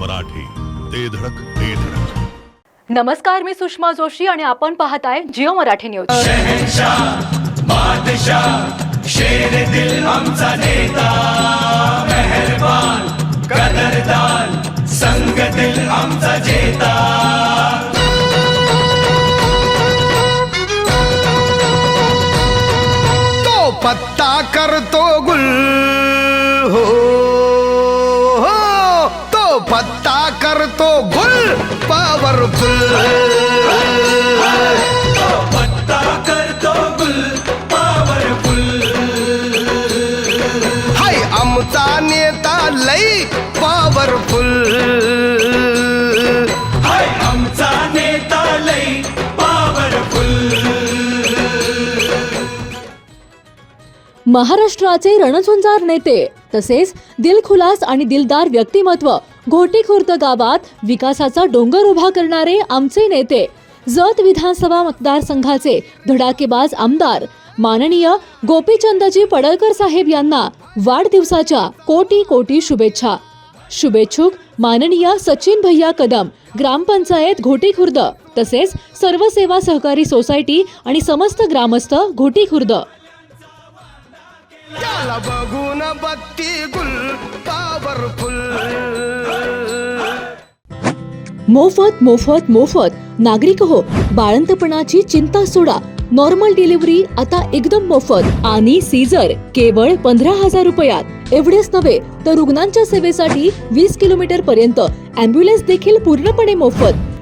मराठी. ते धडक ते धडक. नमस्कार मी सुषमा जोशी आणि आपण पाहताय जिओ मराठी न्यूज. बादशाह शेर दिल आमचा नेता मेहरबान कदरदान संग दिल आमचा जेता. तो पत्ता करतो गुल पॉवरफुल तो पत्ता करतो गुल पॉवरफुल हाय आमचा नेता लई पावरफुल हाय आमचा नेता लई पॉवरफुल महाराष्ट्राचे रणझुंजार नेते तसेच दिलखुलास आणि दिलदार व्यक्तिमत्व घोटीखुर्द गावात विकासाचा डोंगर उभा करणारे आमचे नेते जत विधानसभा मतदारसंघाचे धडाकेबाज आमदार माननीय गोपीचंदजी पडळकर साहेब यांना वाढदिवसाच्या कोटी कोटी शुभेच्छा. शुभेच्छुक माननीय सचिन भैया कदम ग्रामपंचायत घोटीखुर्द तसेच सर्व सेवा सहकारी सोसायटी आणि समस्त ग्रामस्थ घोटी त्याला बघून बत्ती गुल मोफत मोफत मोफत. नागरिक हो बाळंतपणाची चिंता सोडा. नॉर्मल डिलिव्हरी आता एकदम मोफत. आणि सीझर केवळ पंधरा हजार रुपयात. एवढेच नव्हे तर रुग्णांच्या सेवेसाठी वीस किलोमीटर पर्यंत. अँब्युलन्स देखील पूर्णपणे मोफत.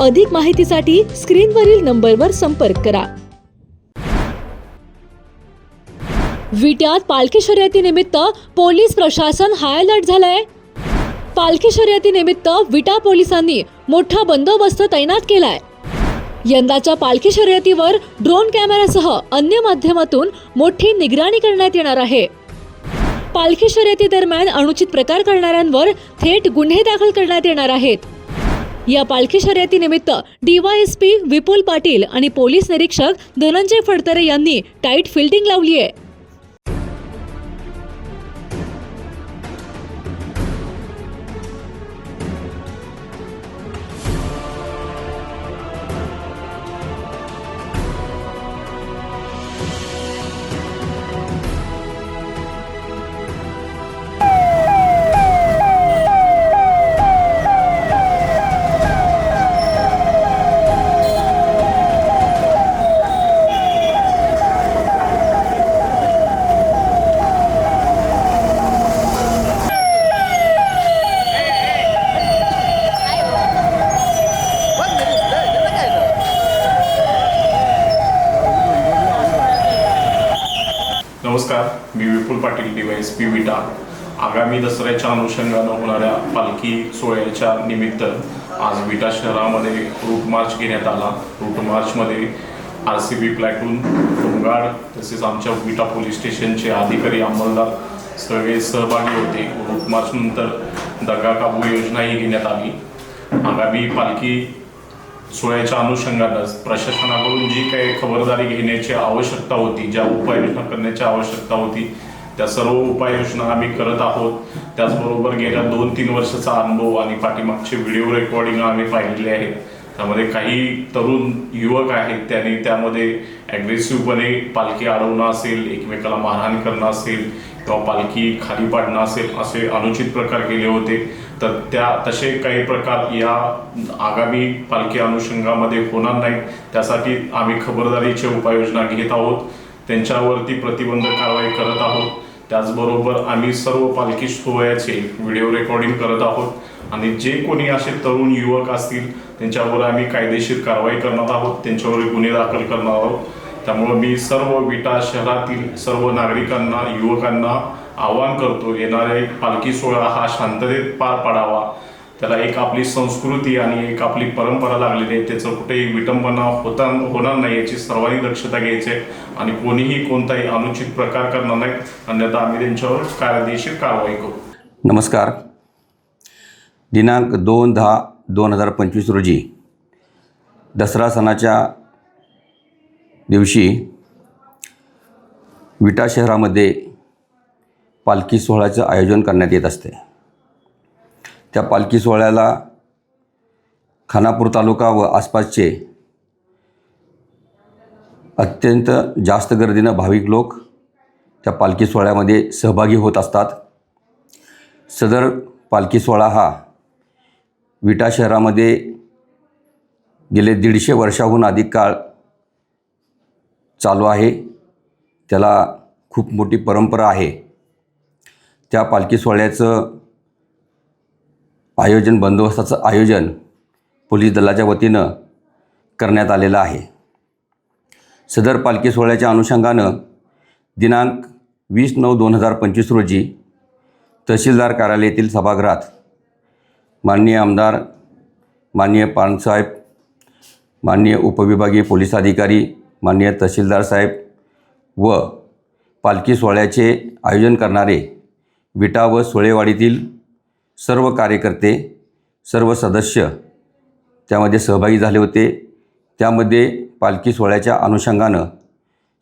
अधिक माहितीसाठी स्क्रीनवरील नंबरवर संपर्क करा. विट्यात पालखी शर्यतीनिमित्त पोलीस प्रशासन हाय अलर्ट झालंय. पालखी शर्यतीनिमित्त विटा पोलिसांनी मोठा बंदोबस्त तैनात केलाय. यंदाच्या पालखी शर्यतीवर ड्रोन कॅमेऱ्यासह अन्य माध्यमातून मोठी निगराणी करण्यात येणार आहे. पालखी शर्यती दरम्यान अनुचित प्रकार करणाऱ्यांवर थेट गुन्हे दाखल करण्यात येणार आहेत. या पालखी शर्यतीनिमित्त डीवायएसपी विपुल पाटील आणि पोलीस निरीक्षक धनंजय फडतरे यांनी टाईट फिल्डिंग लावली आहे. नमस्कार मी विपुल पाटील डीवायस पी विटा. आगामी दसऱ्याच्या अनुषंगानं होणाऱ्या पालखी सोहळ्याच्या निमित्त आज विटा शहरामध्ये रूट मार्च घेण्यात आला. रूट मार्चमध्ये आर सी बी प्लॅटून डोंगाड तसेच आमच्या विटा पोलीस स्टेशनचे अधिकारी अंमलदार सगळे सहभागी होते. रूट मार्चनंतर दगा काबू योजनाही घेण्यात आली. आगामी पालखी सोहळ्याच्या अनुषंगानं प्रशासनाकडून जी काही खबरदारी घेण्याची आवश्यकता होती ज्या उपाययोजना करण्याची आवश्यकता होती त्या सर्व उपाययोजना आम्ही करत आहोत. त्याचबरोबर गेल्या दोन तीन वर्षाचा अनुभव आणि पाठीमागचे व्हिडिओ रेकॉर्डिंग आम्ही पाहिलेले आहेत. त्यामध्ये काही तरुण युवक आहेत त्यांनी त्यामध्ये ॲग्रेसिव्हपणे पालखी अडवणं असेल एकमेकाला मारहाण करणं असेल किंवा पालखी खाली पाडणं असेल असे अनुचित प्रकार केले होते. तर त्या तसे काही प्रकार या आगामी पालखी अनुषंगामध्ये होणार नाहीत त्यासाठी आम्ही खबरदारीचे उपाययोजना घेत आहोत. त्यांच्यावरती प्रतिबंध कारवाई करत आहोत. त्याचबरोबर आम्ही सर्व पालखी सोहळ्याचे व्हिडिओ रेकॉर्डिंग करत आहोत. आणि जे कोणी असे तरुण युवक असतील त्यांच्यावर आम्ही कायदेशीर कारवाई करणार आहोत. त्यांच्यावर गुन्हे दाखल करणार आहोत. त्यामुळं मी सर्व विटा शहरातील सर्व नागरिकांना युवकांना आवाहन करतो येणारे पालखी सोहळा हा शांततेत पार पाडावा. त्याला एक आपली संस्कृती आणि एक आपली परंपरा लागलेली आहे त्याचं कुठेही विटंबना होता होणार नाही याची सर्वांनी दक्षता घ्यायची आहे आणि कोणीही कोणताही अनुचित प्रकार करणार नाही. अन्यथा आम्ही त्यांच्यावर कायदेशीर कारवाई करू. नमस्कार. दिनांक दोन दहा दोन हजार पंचवीस रोजी दसरा सणाच्या दिवशी विटा शहरामध्ये पालखी सोहळ्याचं आयोजन करण्यात येत असते. त्या पालखी सोहळ्याला खानापूर तालुका व आसपासचे अत्यंत जास्त गर्दीनं भाविक लोक त्या पालखी सोहळ्यामध्ये सहभागी होत असतात. सदर पालखी सोहळा हा विटा शहरामध्ये गेले दीडशे वर्षाहून अधिक काळ चालू आहे. त्याला खूप मोठी परंपरा आहे. त्या पालखी सोहळ्याचं आयोजन बंदोबस्ताचं आयोजन पोलीस दलाच्या वतीनं करण्यात आलेलं आहे. सदर पालखी सोहळ्याच्या अनुषंगानं दिनांक वीस नऊ दोन हजार पंचवीस रोजी तहसीलदार कार्यालयातील सभागृहात माननीय आमदार माननीय पानसाहेब माननीय उपविभागीय पोलीस अधिकारी माननीय तहसीलदार साहेब व पालखी सोहळ्याचे आयोजन करणारे विटा व सोळेवाडीतील सर्व कार्यकर्ते सर्व सदस्य त्यामध्ये सहभागी झाले होते. त्यामध्ये पालखी सोहळ्याच्या अनुषंगानं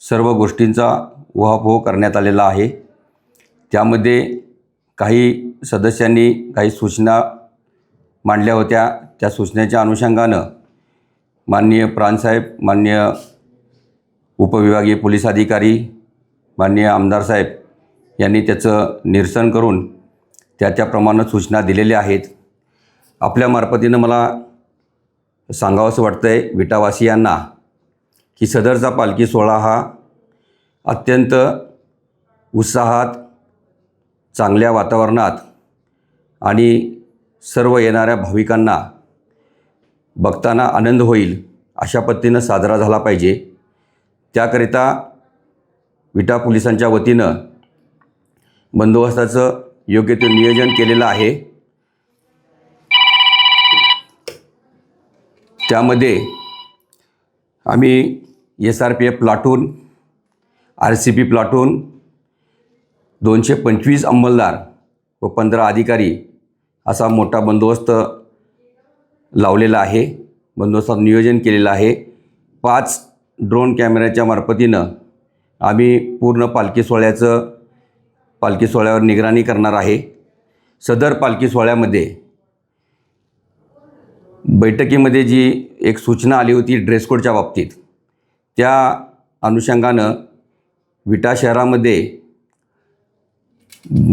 सर्व गोष्टींचा उहापोह करण्यात आलेला आहे. त्यामध्ये काही सदस्यांनी काही सूचना मांडल्या होत्या. त्या सूचनेच्या अनुषंगानं माननीय प्राणसाहेब माननीय उपविभागीय पोलीस अधिकारी माननीय आमदार साहेब यांनी त्याचं निरसन करून त्या त्याप्रमाणे सूचना दिलेल्या आहेत. आपल्या मार्फतीनं मला सांगावंसं वाटतं आहे विटावासियांना की सदरचा पालखी सोहळा हा अत्यंत उत्साहात चांगल्या वातावरणात आणि सर्व येणाऱ्या भाविकांना बघताना आनंद होईल अशा पद्धतीनं साजरा झाला पाहिजे. त्याकरिता विटा पोलिसांच्या वतीनं बंदोबस्ताचं योग्य ते नियोजन केलेलं आहे. त्यामध्ये आम्ही S R P F platoon R C P platoon दोनशे पंचवीस अंमलदार व पंधरा अधिकारी असा मोठा बंदोबस्त लावलेला आहे. बंदोबस्तात नियोजन केलेलं आहे. पाच ड्रोन कॅमेऱ्याच्या मार्फतीनं आम्ही पूर्ण पालखी सोहळ्याचं पालखी सोहळ्यावर निगराणी करणार आहे. सदर पालखी सोहळ्यामध्ये बैठकीमध्ये जी एक सूचना आली होती ड्रेस कोडच्या बाबतीत त्या अनुषंगानं विटा शहरामध्ये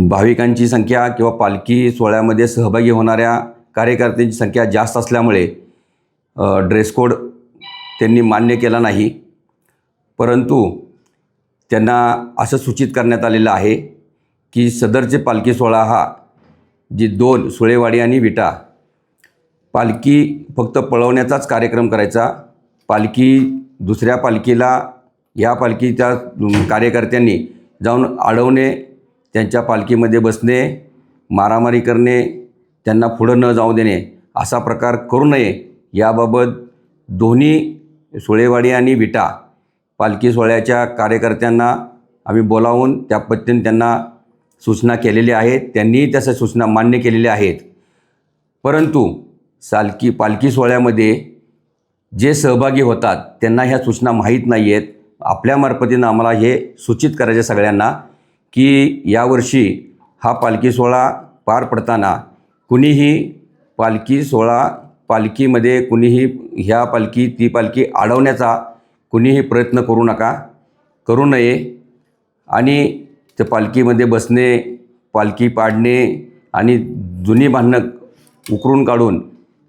भाविकांची संख्या किंवा पालखी सोहळ्यामध्ये सहभागी होणाऱ्या कार्यकर्त्यांची संख्या जास्त असल्यामुळे ड्रेस कोड त्यांनी मान्य केला नाही. परंतु त्यांना असं सूचित करण्यात आलेलं आहे की सदरचे पालखी सोहळा हा जी दोन सुळेवाडी आणि विटा पालखी फक्त पळवण्याचाच कार्यक्रम करायचा. पालखी दुसऱ्या पालखीला या पालखीच्या कार्यकर्त्यांनी जाऊन अडवणे त्यांच्या पालखीमध्ये बसणे मारामारी करणे त्यांना पुढं न जाऊ देणे असा प्रकार करू नये. याबाबत दोन्ही सुळेवाडी आणि विटा पालखी सोहळ्याच्या कार्यकर्त्यांना आम्ही बोलावून त्या पद्धतीने त्यांना सूचना केलेल्या आहेत त्यांनीही त्याच्या सूचना मान्य केलेल्या आहेत. परंतु सालकी पालखी सोहळ्यामध्ये जे सहभागी होतात त्यांना ह्या सूचना माहीत नाही आहेत आपल्या मार्फतीनं आम्हाला हे सूचित करायचे सगळ्यांना की यावर्षी हा पालखी सोहळा पार पडताना कुणीही पालखी सोहळा पालखीमध्ये कुणीही ह्या पालखी ती पालखी अडवण्याचा कुणीही प्रयत्न करू नका करू नये. आणि त्या पालखीमध्ये बसणे पालखी पाडणे आणि जुनी भांडणं उकरून काढून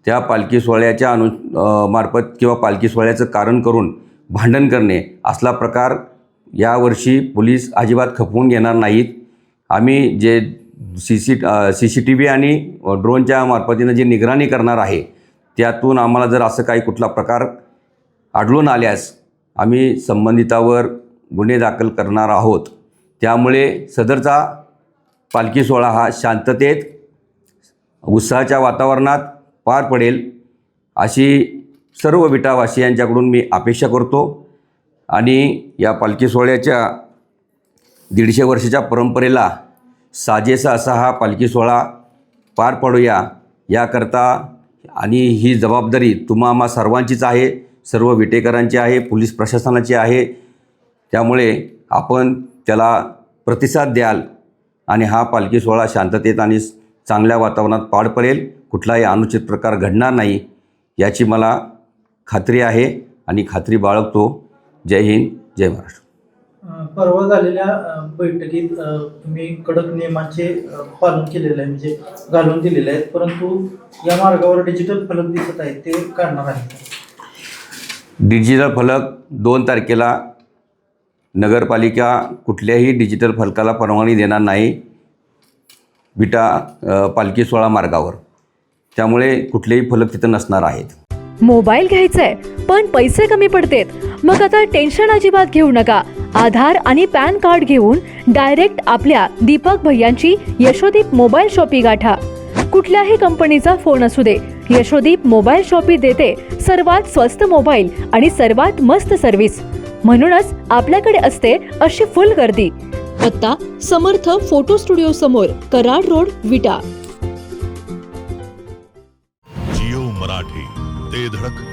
त्या पालखी सोहळ्याच्या अनु मार्फत किंवा पालखी सोहळ्याचं कारण करून भांडण करणे असला प्रकार यावर्षी पोलीस अजिबात खपवून घेणार नाहीत. आम्ही जे C C C C T V आणि ड्रोनच्या मार्फतीनं जी निगराणी करणार आहे त्यातून आम्हाला जर असं काही कुठला प्रकार आढळून आल्यास आम्ही संबंधितावर गुन्हे दाखल करणार आहोत. त्यामुळे सदरचा पालखी सोहळा हा शांततेत उत्साहाच्या वातावरणात पार पडेल अशी सर्व विटावासियांच्याकडून मी अपेक्षा करतो. आणि या पालखी सोहळ्याच्या दीडशे वर्षाच्या परंपरेला साजेसा असा हा पालखी सोहळा पार पडूया. याकरता आणि ही जबाबदारी तुम्हा आम्हा सर्वांचीच आहे. सर्व विटेकरांची आहे पोलीस प्रशासनाची आहे. त्यामुळे आपण त्याला प्रतिसाद द्याल आणि हा पालखी सोहळा शांततेत आणि चांगल्या वातावरणात पार पडेल. कुठलाही अनुचित प्रकार घडणार नाही याची मला खात्री आहे आणि खात्री बाळगतो. जय हिंद जय महाराष्ट्र. परवा झालेल्या बैठकीत तुम्ही कडक नियमांचे पालन केलेलं आहे म्हणजे घालून दिलेले आहेत परंतु या मार्गावर डिजिटल फलक दिसत आहेत ते काढणार आहेत डिजिटल फलक दोन तारखेला नगरपालिका कुठल्याही डिजिटल फलकाला परवानगी देणार नाही. विटा पालखी सोहळा मार्गावर. त्यामुळे कुठलेही फलक तिथं नसणार आहेत. मोबाईल घ्यायचा आहे पण पैसे कमी पडतेत. मग आता टेन्शन अजिबात घेऊ नका. आधार आणि पॅन कार्ड घेऊन डायरेक्ट आपल्या दीपक भैयांची यशोदीप मोबाईल शॉपी गाठा. कुठल्याही कंपनीचा फोन असू दे. यशोदीप मोबाईल शॉपी देते सर्वात स्वस्त मोबाईल आणि सर्वात मस्त सर्व्हिस म्हणूनच आपल्याकडे असते अशी फुल गर्दी. पत्ता समर्थ फोटो स्टुडिओ समोर कराड रोड विटा. जिओ मराठी ते धडक.